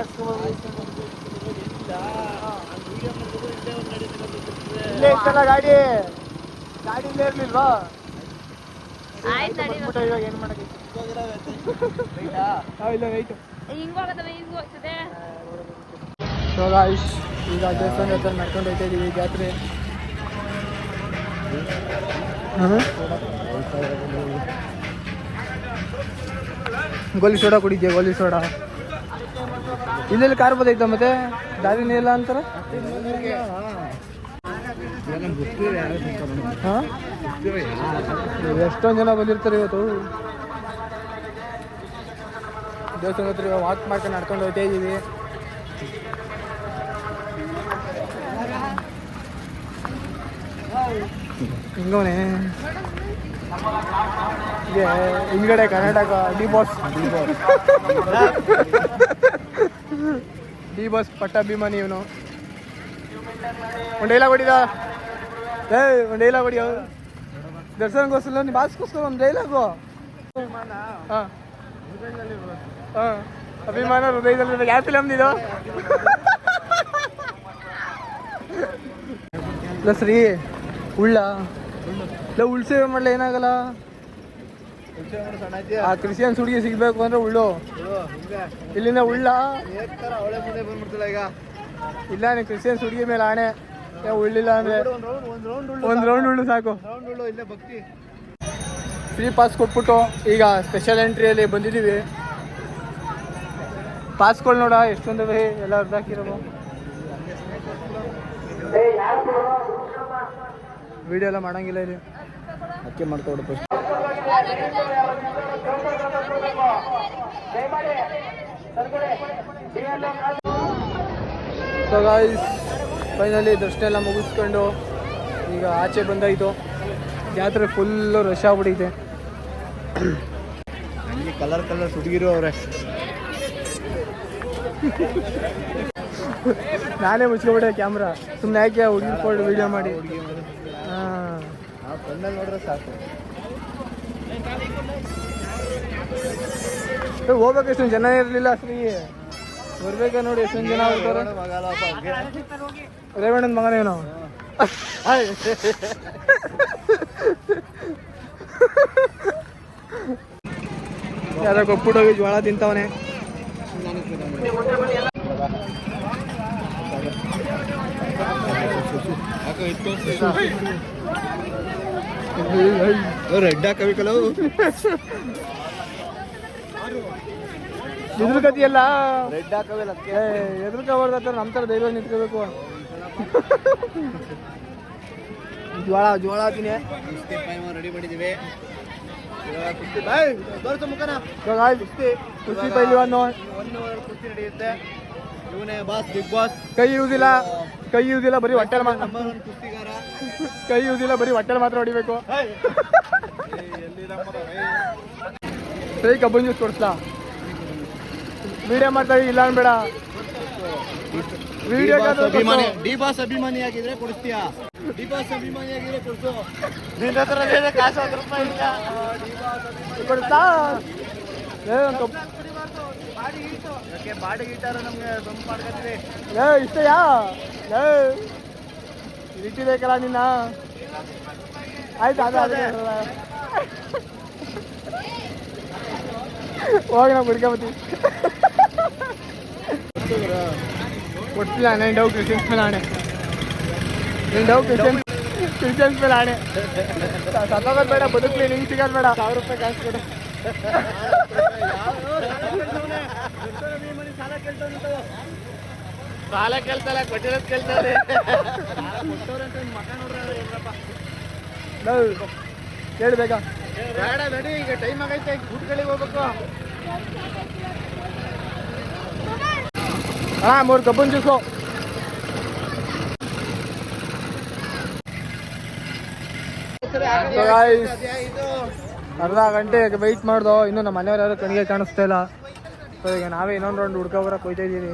ಇಲ್ಲೇ. ಇತ್ತಲ್ಲ ಗಾಡಿ? ಗಾಡಿ ಇಲ್ಲೇ ಇರ್ಲಿಲ್ವಾ? ಆಯ್ತು ಇವಾಗ ಏನ್ ಮಾಡಕ್ಕೆ? ಇಲ್ಲ? ಹಿಂಗ್ ಹೋಗ್ತದೆ. ಸೊ ಗಾಯ್ಸ್ ಈಗ ದೇವಸ್ಥಾನ ಹತ್ರ ನಡ್ಕೊಂಡು ಹೋಗ್ತಾ ಇದೀವಿ ಜಾತ್ರೆ. ಗೋಲಿ ಸೋಡಾ ಕುಡಿದ್ಯಾ ಗೋಲಿ ಸೋಡಾ? ಇಲ್ಲೆಲ್ಲಿ ಕಾರ್ ಬದೈತ ಮತ್ತೆ? ದಾರಿನೇ ಇಲ್ಲ ಅಂತಾರ? ಎಷ್ಟೊಂದ್ ಜನ ಬಂದಿರ್ತಾರೆ ಇವತ್ತು. ದೇವಸ್ಥಾನ ಹತ್ರ ವಾಕ್ ಮಾಡ್ಕೊಂಡು ನಡ್ಕೊಂಡು ಹೋಗ್ತಾ ಇದ್ದೀವಿ ಇದೆ ಹಿಂಗಡೆ Karnataka, D boss. D boss ಪಟ್ಟಾಭಿಮಾನಿ ಇವನು. ಒಂದು ಡೈಲಾಗ್ ಹೊಡಿದ? ಏ, ಒಂದು ಡೈಲಾಗ್ ದರ್ಶನ್ಗೋಸ್ಕರ ನೀವು ಬಾಸ್ಗೋಸ್ಕರ ಒಂದು ಡೈಲಾಗು ಹಾಂ. ಹಾಂ. ಅಭಿಮಾನ ಹೃದಯದಲ್ಲಿ ಯಾವ ಫಿಲಮ್ ಇದು? ಪ್ಲಸ್ ಸರಿ ಉಳ್ಳ. ಇಲ್ಲ ಉಳ್ ಮಾಡಲ, ಏನಾಗಲ್ಲ? ಆ ಕ್ರಿಶ್ಚಿಯನ್ಸ್ ಹುಡುಗಿ ಸಿಗ್ಬೇಕು ಅಂದ್ರೆ ಉಳ್ಳು. ಇಲ್ಲಿಂದ ಉಳ್ಳ. ಈಗ ಇಲ್ಲ, ನೀ ಕ್ರಿಶ್ಚಿಯನ್ಸ್ ಹುಡುಗಿ ಮೇಲೆ ಆಣೆ. ಉಳ್ಳಿಲ್ಲ ಅಂದ್ರೆ ಒಂದ್ ರೌಂಡ್ ಉಳ್ಳು ಸಾಕು. ಫ್ರೀ ಪಾಸ್ ಕೊಟ್ಬಿಟ್ಟು ಈಗ ಸ್ಪೆಷಲ್ ಎಂಟ್ರಿಯಲ್ಲಿ ಬಂದಿದ್ದೀವಿ. ಪಾಸ್ಗಳು ನೋಡ ಎಷ್ಟೊಂದು ಎಲ್ಲ ಅರ್ಧಾಕಿರೋದು ವಿಡಿಯೋ ಎಲ್ಲ ಮಾಡಂಗಿಲ್ಲ ಇಲ್ಲಿ. ಅಕ್ಕಿ ಮಾಡ್ಕೊಡು ಫಸ್ಟ್ ಸೊ ಗಾಯ್ಸ್ ಫೈನಲಿ ದರ್ಶನ ಎಲ್ಲ ಮುಗಿಸ್ಕೊಂಡು ಈಗ ಆಚೆ ಬಂದಾಯಿತು. ಜಾತ್ರೆ ಫುಲ್ಲು ರಶ್ ಆಗ್ಬಿಟ್ಟಿದೆ. ಹಂಗೆ ಕಲರ್ ಕಲರ್ ಹುಡುಗಿರು ಅವರೇ. ನಾನೇ ಮುಚ್ಕೊಬಿಟ್ಟೆ ಕ್ಯಾಮ್ರಾ ಸುಮ್ಮನೆ ಯಾಕೆ ಹುಡುಗಿ ಫೋಲ್ಡ್ ವಿಡಿಯೋ ಮಾಡಿ? ಕಣ್ಣಲ್ಲಿ ನೋಡ್ರೆ ಸಾಕು. ಹೋಗ್ಬೇಕು ಎಷ್ಟೊಂದು ಜನ ಇರಲಿಲ್ಲ ಶ್ರೀ ಬರ್ಬೇಕ ನೋಡಿ ಎಷ್ಟೊಂದು ಜನ ಹೋಗ್ತಾರೆ ರೇವಣ್ಣನ ಮಗನೇ ನಾವು ಯಾರೋ ಕೊಟ್ಬಿಟ್ಟೋಗಿ ಜ್ವಾಳ ತಿಂತವನೆ. ರೆಡ್ ಹಾಕವಿ ಎದುರುಗತಿಯಲ್ಲ ರೆಡ್ ಹಾಕವಿಲ್ಲ ಏ ಎದ್ರಕೋಬಾರ್ದ ನಮ್ಮ ಥರ ದೈವ ನಿಂತ್ಕೋಬೇಕು. ಜೋಳ ಜೋಳ ಪೈಮ ರೆಡಿ ಮಾಡಿದ್ದೀವಿ ಕುಸ್ತಿ ಬಾಯ್ ತೋರಿಸು ಮುಖನ ಕುಸ್ತಿ ಕುಸ್ತಿ ಪೈಲ್ವಾನು ಒನ್ ಅವರ್ ಕುಸ್ತಿ ನಡೆಯುತ್ತೆ. ಇವನೇ ಬಾಸ್ ಬಿಗ್ ಬಾಸ್ ಕೈ ಇರುವುದಿಲ್ಲ ಕೈ ಇರುವುದಿಲ್ಲ ಬರೀ ಹೊಟ್ಟೆಲ್ ಮಾತ್ರ. ನಂಬರ್ ಒನ್ ಕುಸ್ತಿಗಾರ. ಕೈ ಇರುವುದಿಲ್ಲ ಬರೀ ಹೊಟ್ಟೆಲ್ ಮಾತ್ರ ಹೊಡಿಬೇಕು. ಸರಿ ಕಬ್ಬನ್ ಜ್ಯೂಸ್ ಕೊಡ್ಸ್ಲಾ? ವಿಡಿಯೋ ಮಾಡ್ತಾ ಇಲ್ಲ ಅನ್ಬೇಡ. ವಿಡಿಯೋ ಅಭಿಮಾನಿ ಡಿ ಬಾಸ್ ಅಭಿಮಾನಿ ಆಗಿದ್ರೆ ಕೊಡಿಸ್ತೀಯಾ? ಡಿ ಬಾಸ್ ಅಭಿಮಾನಿ ಆಗಿದ್ರೆ ಕೊಡ್ಸು. ನಿನ್ನ ಹತ್ರ ಕಾಸು ಹತ್ತು ರೂಪಾಯಿ ಇಲ್ಲ. ಕೊಡ್ತಾ ಏ ಮಾಡ್ಕೊತೀವಿ ಏ ನಿನ್ನ? ಆಯ್ತು ಅದೇ ಅದೇ ಹೋಗಿ ನಾವು ಕೊಡ್ತಿಲ್ಲ ನನ್ನ ಡೌ ಕ್ರಿಶ್ಚಿಯನ್ಸ್ ಮೇಲೆ ಆಣೆ ಡೌ ಕ್ರಿಶ್ಚಿಯನ್ಸ್ ಕ್ರಿಶ್ಚಿಯನ್ಸ್ ಮೇಲೆ ಆಣೆ ಸತ್ತೋಗೋದು ಬೇಡ ಬದುಕಲಿ ನಿಂಗೆ ಸಿಗೋದು ಬೇಡ. ಸಾವಿರ ರೂಪಾಯಿ ಕಾಸು ಕೊಡು. ಸಾಲ ಕೇಳ್ತಲ್ಲ ಕೊಟ್ಟಿರೋದು ಕೇಳ್ತಾರೆ ಬೇಗ. ಬೇಡ ನಡಿ ಈಗ ಟೈಮ್ ಆಗೈತೆ ಗುಡ್ಗಳಿಗೆ ಹೋಗ್ಬೇಕು. ಹಾಂ ಮೂರು ಕಬ್ಬನ್ ಜ್ಯೂಸು. ಇದು. ಅರ್ಧ ಗಂಟೆ ವೆಯ್ಟ್ ಮಾಡ್ದೋ? ಇನ್ನು ನಮ್ಮ ಮನೆಯವ್ರು ಯಾರು ಕಣ್ಣಿಗೆ ಕಾಣಿಸ್ತಾ ಇಲ್ಲ. ಸೊ ಈಗ ನಾವೇ ಇನ್ನೊಂದು ರೌಂಡ್ ಹುಡ್ಕೋ ಬರಕ್ಕೆ ಹೋಯ್ತಾ ಇದ್ದೀನಿ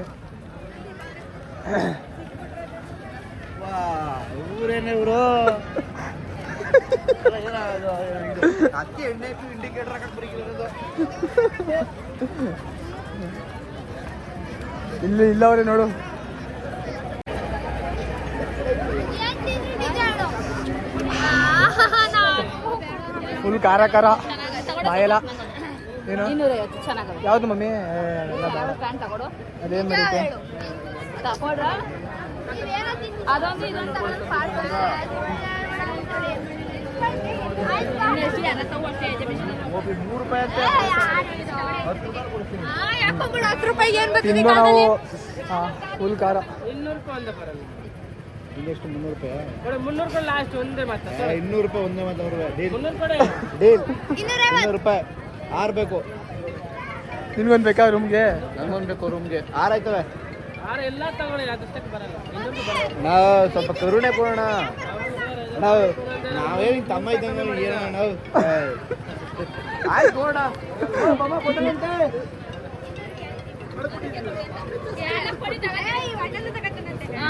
ಇಲ್ಲಿ ಇಲ್ಲವ್ರೆ ನೋಡು. ಫುಲ್ ಖಾರ ಖಾರ. ಬಾಯಲ್ಲ. ಏನು? ಯಾವ್ದು ಮಮ್ಮಿ? ಅದೇನು ಬರುತ್ತೆ ನಾವು ಹಾಂ ಫುಲ್ ಖಾರ ಇನ್ನೂರು ರೂಪಾಯಿ ಒಂದೇ ಬರಲ್ಲ ಇನ್ನೆಷ್ಟು ಮುನ್ನೂರು ರೂಪಾಯಿ? ಕೊಡಿ ಮುನ್ನೂರು ರೂಪಾಯಿ ಲಾಸ್ಟ್ ಒಂದೇ ಮತ್ತೆ ಏ, ಇನ್ನೂರು ರೂಪಾಯಿ ಒಂದೇ ಮಾತಾಡುವ ಡೀಲ್. ಮುನ್ನೂರು ಕೊಡಿ. ಡೀಲ್. ಇನ್ನೂರು ರೂಪಾಯಿ. ಆರು ಬೇಕು ನಿನ್ಗೊಂದು ಬೇಕಾ ರೂಮ್ಗೆ ನನ್ಗೊಂದು ಬೇಕು ರೂಮ್ಗೆ ಆರು ಆಯ್ತವೆ. ಆರು ಎಲ್ಲ ತಗೊಳ್ಳಿ ಅದಷ್ಟಕ್ಕೆ ಬರಲ್ಲ. ಇನ್ನೊಂದು ಬರಲ್ಲ. ನಾವು ಸ್ವಲ್ಪ ಕರುಣೆ ಕೊಡೋಣ. ನಾವು ನಾವೇನು ತಮ್ಮ ಇದ್ದಂಗೆ ಏನೋ ನಾವು? ಆಯ್ತು ನೋಡ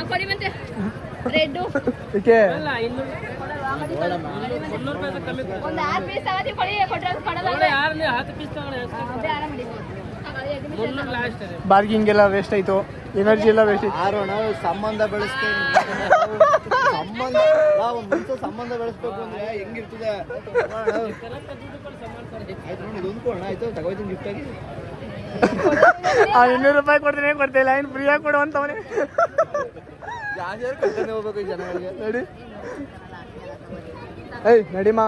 ಕೊಡಿ ಮತ್ತೆ. ರೆಡ್ ಏಕೆ ಅಲ್ಲ ರೂಪಾಯಿ ಕಮ್ಮಿ. ಒಂದು ಪೀಸ್ ಕೊಡಿ ಕೊಡಲ್ಲ. ಪೀಸ್ ತಗೊಳ್ಳಿ ಅದೇ ಆರಾಮ ಬಾರ್ಗಿಂಗ್ ಎಲ್ಲ ವೇಸ್ಟ್ ಆಯ್ತು. ಎನರ್ಜಿ ಎಲ್ಲ ವೇಸ್ಟ್ ಆಯ್ತು. ಆರು ನಾವು ಸಂಬಂಧ ಬೆಳೆಸ್ತೇವೆ ಸಂಬಂಧ ನಾವು ಮುಂಚೆ ಸಂಬಂಧ ಬೆಳೆಸ್ಬೇಕು ಅಂದ್ರೆ ಹೆಂಗಿರ್ತದೆ? ನೋಡೋಣ. ಆಯ್ತು ನೋಡಿ ಇದೊಂದು ಕೊಡೋಣ. ಆಯ್ತು ತಗೋಯ್ತೀನಿ ಗಿಫ್ಟ್ ಆಗಿ. ಆ ಇನ್ನೂರು ರೂಪಾಯಿ ಕೊಡ್ತೀನಿ ಕೊಡ್ತಾ ಇಲ್ಲ? ಏನು ಫ್ರೀಯಾಗಿ ಕೊಡು ಅಂತವನೇ ಜಾಸ್ತಿ ಕರ್ಕೊಂಡು ಹೋಗ್ಬೇಕು ಈ ಜನಗಳಿಗೆ. ನಡಿ. ಏಯ್ ನಡಿಮಾ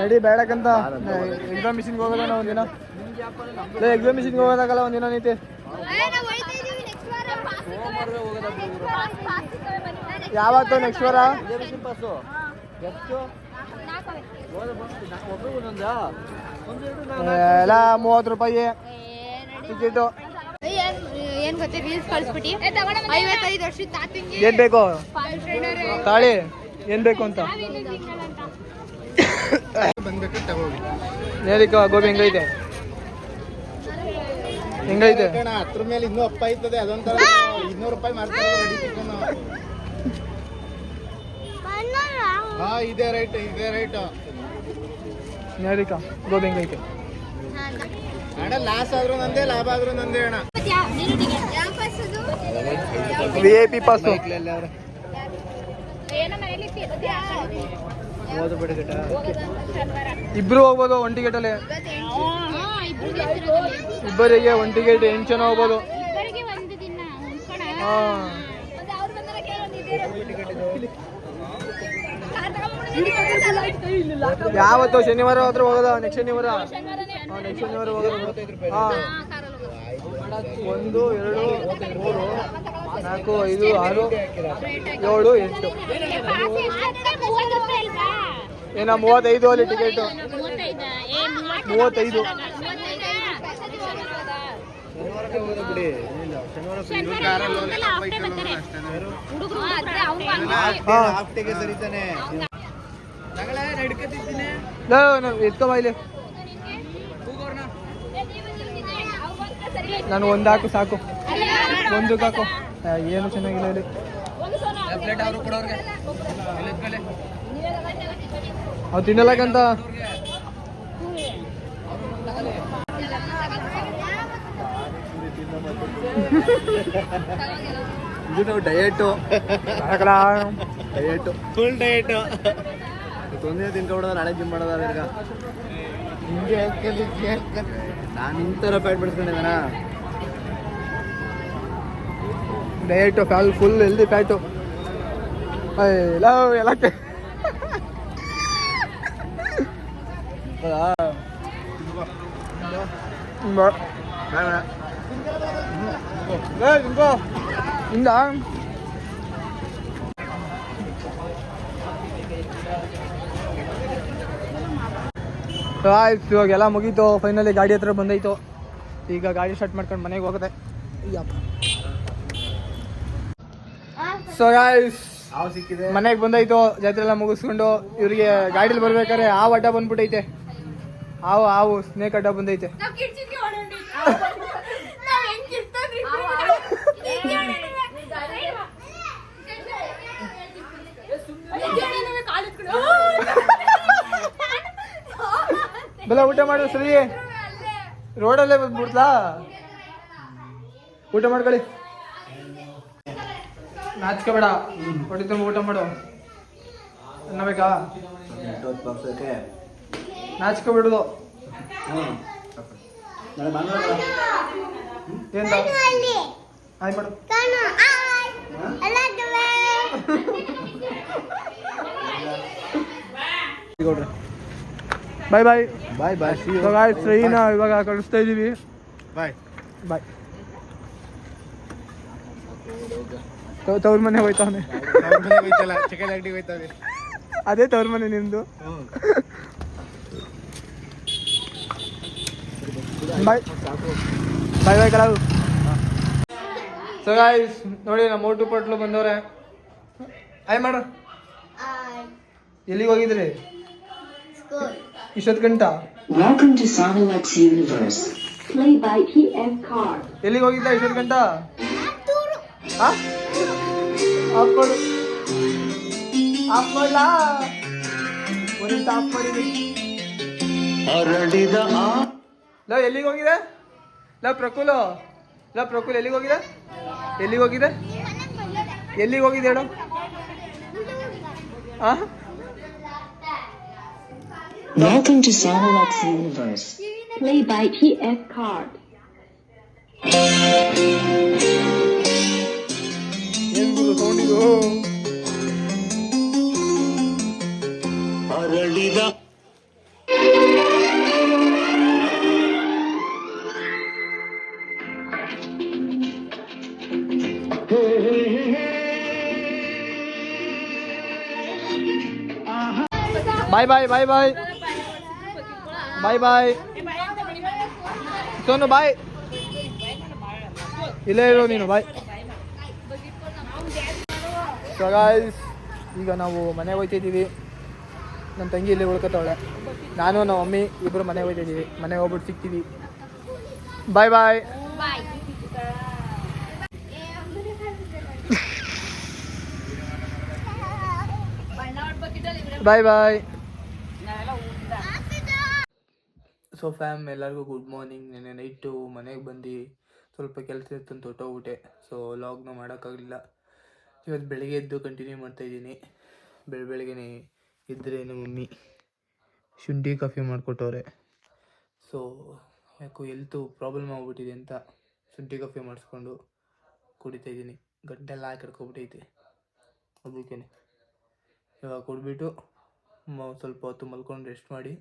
ನಡಿ ಬೇಡಕ್ಕಂತ. ಎಕ್ಸಾಮ್ ಮಿಷಿನ್ಗೆ ಒಂದಿನ. ಲೇ ಎಕ್ಸಾಮ್ ಮಿಷಿನ್ಗೆ ಹೋಗೋದಾಗಲ್ಲ ಒಂದಿನ ನೀತಿ. ಯಾವತ್ತು ನೆಕ್ಸ್ಟ್ ವಾರ? ಎಲ್ಲ ಮೂವತ್ತು ರೂಪಾಯಿ ಟಿಕೆಟು ಏನ್ ಗೊತ್ತಾ ರೀಲ್ಸ್ ಕಳ್ಸ್ಬಿಟ್ಟಿ. ಐವತ್ತೈದು ವರ್ಷದ ತಾತಂಗೆ ಏನ್ ಬೇಕು? ತಾಳಿ ಏನ್ ಬೇಕು ಅಂತ? ನೇರಿಕ ಗೋಬಿ ಹೆಂಗೈತೆ? ಹೆಂಗೈತೆ? ಹತ್ರ ಮೇಲೆ ಇನ್ನೂ ಅಪ್ಪ ಐತದೆ ಅದೊಂಥರ ಇನ್ನೂರು ರೂಪಾಯಿ ಮಾಡ್ತಾರೆ ಹಾ ಇದೇ ರೈಟ್ ಇದೆ ರೈಟ್ ನೇರಿಕ ಗೋಬಿ ಹೆಂಗೈತೆ? ಅಣ್ಣ ಲಾಸ್ ಆದ್ರೂ ನಂದೇ, ಲಾಭ ಆದ್ರೂ ನಂದೇ ಅಣ್ಣ. ವಿ ಐ ಪಿ ಪಾಸ್ ಇಬ್ರು ಹೋಗ್ಬೋದು ಒನ್ ಟಿಕೆಟ್ ಅಲ್ಲಿ. ಇಬ್ಬರಿಗೆ ಒನ್ ಟಿಕೆಟ್ ಎಂಟು ಜನ ಹೋಗ್ಬೋದು. ಯಾವತ್ತು ಶನಿವಾರ ಹತ್ರ ಹೋಗೋದ ನೆಕ್ಸ್ಟ್ ಶನಿವಾರ? ನೆಕ್ಸ್ಟ್ ಶನಿವಾರ ಒಂದು ಎರಡು ಮೂರು ನಾಲ್ಕು ಐದು ಆರು ಏಳು ಎಂಟು ಏನ ಮೂವತ್ತೈದು ಅಲ್ಲಿ ಟಿಕೆಟ್ ಮೂವತ್ತೈದು ಶನಿವಾರಕ್ಕೆ ಹೋಗೋದು ಬಿಡಿ ಏನಿಲ್ಲ ಶನಿವಾರ ಹಾ. ಹಾಫ್ಟಿಗೆ ಸರಿತಾನೆ ಎತ್ಕೊ ಇಲ್ಲಿ ನಾನು ಒಂದು ಹಾಕು ಸಾಕು. ಒಂದು ಹಾಕು. ಆ, ಏನು ಚೆನ್ನಾಗಿಲ್ಲ ಹೇಳಿ. ಅವ್ರು ತಿನ್ನಲಕ್ಕಂತ ಇದು ನಾವು ಡಯಟು. ಡಯಟು. Full diet. ತೊಂದರೆ ತಿನ್ಕೊಬಿಡೋದು ನಾಳೆ ಜಿಮ್ ಮಾಡೋದಾದ್ರೆ ಈಗ. ಹಿಂಗೆ ನಾನು ಇಂಥರ ಫ್ಯಾಟ್ ಬೆಳೆಸ್ಕೊಂಡಿದ್ದಾನ ಡಯಟು ಕಾಲ್ ಫುಲ್ ಎಲ್ದಿ ಫ್ಯಾಟು ಲವ್ ಎಲ್ಲ ಕೆ- ಬ- ಆಯ್ತು ಇವಾಗ ಎಲ್ಲ ಮುಗೀತು. ಫೈನಲಿ ಗಾಡಿ ಹತ್ರ ಬಂದೈತು. ಈಗ ಗಾಡಿ ಸ್ಟಾರ್ಟ್ ಮಾಡ್ಕೊಂಡು ಮನೆಗೆ ಹೋಗುತ್ತೆ. ಯಪ್ಪ. ಸೊ ಗಾಯ್ಸ್ ಮನೆಗೆ ಬಂದೈತು. ಜಾತ್ರೆ ಎಲ್ಲ ಮುಗಿಸ್ಕೊಂಡು ಇವ್ರಿಗೆ ಗಾಡಿಲಿ ಬರ್ಬೇಕಾದ್ರೆ ಹಾವು ಅಡ್ಡ ಬಂದ್ಬಿಟ್ಟೈತೆ ಹಾವು ಹಾವು ಸ್ನೇಕ್ ಅಡ್ಡ ಬಂದೈತೆ. ಬೆಲ್ಲ ಊಟ ಮಾಡು ಸರಿ. ರೋಡಲ್ಲೇ ಬಂದ್ಬಿಡ್ತಾ ಊಟ ಮಾಡ್ಕೊಳ್ಳಿ. ನಾಚ್ಕೋಬೇಡ. ಹೊಟ್ಟೆ ತುಂಬ ಊಟ ಮಾಡು. ಅನ್ನ ಬೇಕಾ? ನಾಚ್ಕೋಬಿಡುದು ಏನ್ ಆಯ್ ಮಾಡು. ಬಾಯ್ ಬಾಯ್ ಬಾಯ್ ಬಾಯ್ ಇವಾಗ ಟ್ರೈನ್ ಇವಾಗ ಕಳಿಸ್ತಾ ಇದ್ದೀವಿ ಬಾಯ್ ಬಾಯ್ ತವ್ರ ಮನೆ ಹೋಯ್ತಾವನೆ. ಅದೇ ತವ್ರ ಮನೆ ನಿಮ್ದು. ಬಾಯ್ ಬಾಯ್ ಬಾಯ್ ಕಲಾವು. ಸೊ ಗಾಯ್ಸ್ ನೋಡಿ ನಮ್ಮ ಮೋಟು ಪಟ್ಲು ಬಂದವ್ರೆ. ಆಯ್ ಮಾಡು ಎಲ್ಲಿಗೆ ಹೋಗಿದ್ರಿ? ಇಷ್ಟೊತ್ತು ಗಂಟ? Welcome to ಸಾನಲಕ್ಸ್ universe play by P M car ಎಲ್ಲಿಗೆ ಹೋಗಿದ್ದ ಇಷ್ಟೊತ್ತು ಗಂಟ? ಆಫ್ ಮಾಡು. ಆಫ್ ಮಾಡ್ಲಾ ಒಂದು ನಿಮಿಷ ಆಫ್ ಮಾಡಿದ್ದೀನಿ ಲೋ ಎಲ್ಲಿಗೆ ಹೋಗಿದೆ? ಲ ಪ್ರಕುಲ್. ಲ ಪ್ರಕುಲ್ ಎಲ್ಲಿಗೆ ಹೋಗಿದೆ? ಎಲ್ಲಿಗೆ ಹೋಗಿದೆ? ಎಲ್ಲಿಗೆ ಹೋಗಿದೆ ಹೇಳು? ಆ? Welcome to Sonolux Universe. Play by PF Card. ಏನ್ ಗುರು ಸೌಂಡಿದು ಬಾಯ್ ಬಾಯ್ ಬಾಯ್ ಬಾಯ್ ಬಾಯ್ ಬಾಯ್ ಸೋನು ಬಾಯ್ ಇಲ್ಲೇ ಇರೋ ನೀನು ಬಾಯ್ ಸೊ ಗಾಯ್ಸ್ ಈಗ ನಾವು ಮನೆಗೆ ಹೋಗ್ತಿದ್ದೀವಿ ನಮ್ಮ ತಂಗಿ ಇಲ್ಲಿ ಉಳ್ಕೊತಾವಳೆ. ನಾನು, ನಮ್ಮ ಮಮ್ಮಿ ಇಬ್ಬರು ಮನೆಗೆ ಹೋಗ್ತಿದ್ದೀವಿ ಮನೆಗೆ ಹೋಗ್ಬಿಟ್ಟು ಸಿಗ್ತೀವಿ. Bye bye bye bye so fam ಎಲ್ಲರಿಗೂ ಗುಡ್ ಮಾರ್ನಿಂಗ್ ನೆನ್ನೆ ನೈಟು ಮನೆಗೆ ಬಂದು, ಸ್ವಲ್ಪ ಕೆಲಸ ಇತ್ತು ಅಂತ ಹೊಟ್ಟೋಗ್ಬಿಟ್ಟೆ ಸೊ ಲಾಗ್ನ ಮಾಡೋಕ್ಕಾಗಲಿಲ್ಲ. ಇವತ್ತು ಬೆಳಗ್ಗೆ ಎದ್ದು ಕಂಟಿನ್ಯೂ ಮಾಡ್ತಾಯಿದ್ದೀನಿ ಬೆಳ, ಬೆಳಗ್ಗೆನೆ ಇದ್ದರೆ ನಮ್ಮ ಮಮ್ಮಿ ಶುಂಠಿ, ಕಾಫಿ ಮಾಡಿಕೊಟ್ಟವ್ರೆ. ಸೊ ಯಾಕೋ ಎಲ್ತು ಪ್ರಾಬ್ಲಮ್ ಆಗ್ಬಿಟ್ಟಿದೆ ಅಂತ ಶುಂಠಿ, ಕಾಫಿ ಮಾಡಿಸ್ಕೊಂಡು ಕುಡಿತಾಯಿದ್ದೀನಿ ಗಂಟೆಲ್ಲ ಹಾಕಿಡ್ಕೊಬಿಟ್ಟೈತೆ ಅದಕ್ಕೇ ಇವಾಗ ಕುಡಿಬಿಟ್ಟು ಸ್ವಲ್ಪ ಹೊತ್ತು ಮಲ್ಕೊಂಡು ರೆಸ್ಟ್ ಮಾಡಿ.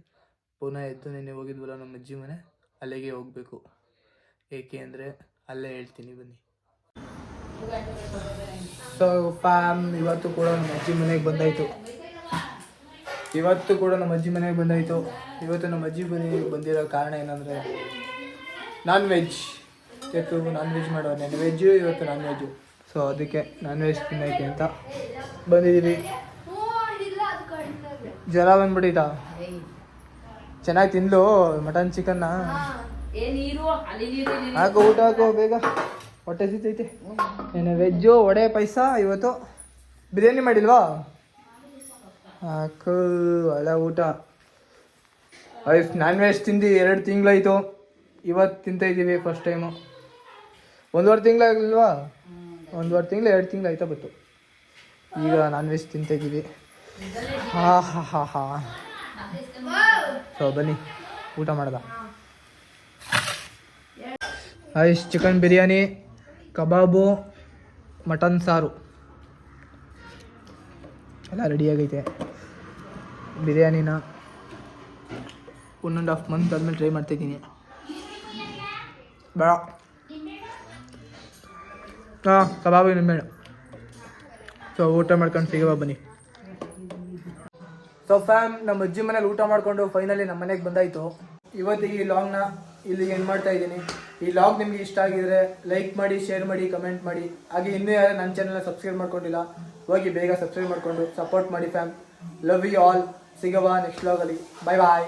ಪುನಃ ಎದ್ದು ನಿನ್ನೆ ಹೋಗಿದ್ವಲ್ಲ ನಮ್ಮ ಅಜ್ಜಿ ಮನೆ ಅಲ್ಲಿಗೆ ಹೋಗಬೇಕು. ಏಕೆ ಅಂದರೆ ಅಲ್ಲೇ ಹೇಳ್ತೀನಿ ಬನ್ನಿ. ಸೊ ಪಾಮ್ ಇವತ್ತು ಕೂಡ ನಮ್ಮ ಅಜ್ಜಿ ಮನೆಗೆ ಬಂದಾಯಿತು. ಇವತ್ತು ಕೂಡ ನಮ್ಮ ಅಜ್ಜಿ ಮನೆಗೆ ಬಂದಾಯಿತು. ಇವತ್ತು ನಮ್ಮ ಅಜ್ಜಿ ಮನೆಗೆ ಬಂದಿರೋ ಕಾರಣ ಏನಂದರೆ ನಾನ್ ವೆಜ್ ಇವತ್ತು ನಾನ್ ವೆಜ್ ಮಾಡೋ ನೆನ್ ವೆಜ್ಜು ಇವತ್ತು ನಾನ್ ವೆಜ್ಜು ಸೊ ಅದಕ್ಕೆ ನಾನ್ ವೆಜ್ ತಿನ್ನೋಕ್ಕೆ ಅಂತ ಬಂದಿದ್ದೀವಿ. ಜ್ವರ ಬಂದ್ಬಿಟ್ಟಿತಾ? ಚೆನ್ನಾಗಿ ತಿನ್ಲು ಮಟನ್ ಚಿಕನ್ನ ಹಾಕು ಊಟ ಹಾಕು ಬೇಗ. ಹೊಟ್ಟೆ ಸಿತೈತೆ ಏನು ವೆಜ್ಜು ವಡೆ ಪಾಯಸ ಇವತ್ತು ಬಿರಿಯಾನಿ ಮಾಡಿಲ್ವಾ? ಹಾಕು ಒಳ್ಳೆ ಊಟ. ಐಸ್ ನಾನ್ ವೆಜ್ ತಿಂದು ಎರಡು ತಿಂಗಳಾಯಿತು. ಇವತ್ತು ತಿಂತಾಯಿದ್ದೀವಿ ಫಸ್ಟ್ ಟೈಮು ಒಂದುವರೆ ತಿಂಗಳಾಗಲಿಲ್ವಾ? ಒಂದುವರೆ ತಿಂಗಳು ಎರಡು ತಿಂಗಳು ಆಯ್ತಾ ಬತ್ತು ಈಗ ನಾನ್ ವೆಜ್ ತಿಂತಾಯಿದ್ದೀವಿ ಹಾ ಹಾ ಹಾ ಹಾ. ಸೊ, ಬನ್ನಿ, ಊಟ ಮಾಡ್ದ. ಐಸ್, ಚಿಕನ್ ಬಿರಿಯಾನಿ, ಕಬಾಬು, ಮಟನ್ ಸಾರು. ಎಲ್ಲ ರೆಡಿಯಾಗೈತೆ ಬಿರಿಯಾನಿನ ಒನ್ ಆ್ಯಂಡ್ ಹಾಫ್ ಮಂತ್ ಆದಮೇಲೆ ಟ್ರೈ ಮಾಡ್ತಿದ್ದೀನಿ. ಬೇಡ. ಹಾಂ ಕಬಾಬು ನಿಂಬೆಹಣ್ಣು ಸೊ, ಊಟ ಮಾಡ್ಕೊಂಡು ಸಿಗುವ ಬನ್ನಿ. ಸೊ ಫ್ಯಾಮ್ ನಮ್ಮ ಅಜ್ಜಿ ಮನೇಲಿ ಊಟ ಮಾಡಿಕೊಂಡು ಫೈನಲಿ ನಮ್ಮ ಮನೆಗೆ ಬಂದಾಯಿತು. ಇವತ್ತಿಗೆ ಈ ಲಾಗ್ನ ಇಲ್ಲಿ ಏನು ಮಾಡ್ತಾ ಇದ್ದೀನಿ. ಈ ಲಾಗ್ ನಿಮಗೆ ಇಷ್ಟ ಆಗಿದ್ರೆ ಲೈಕ್ ಮಾಡಿ ಶೇರ್ ಮಾಡಿ ಕಮೆಂಟ್ ಮಾಡಿ. ಹಾಗೆ ಇನ್ನೂ ಯಾರು ನನ್ನ ಚಾನಲ್ನ ಸಬ್ಸ್ಕ್ರೈಬ್ ಮಾಡ್ಕೊಂಡಿಲ್ಲ, ಹೋಗಿ ಬೇಗ ಸಬ್ಸ್ಕ್ರೈಬ್ ಮಾಡಿಕೊಂಡು ಸಪೋರ್ಟ್ ಮಾಡಿ ಫ್ಯಾಮ್ ಲವ್ ಯು ಆಲ್ ಸಿಗವಾ ನೆಕ್ಸ್ಟ್ ಲಾಗಲ್ಲಿ ಬಾಯ್ ಬಾಯ್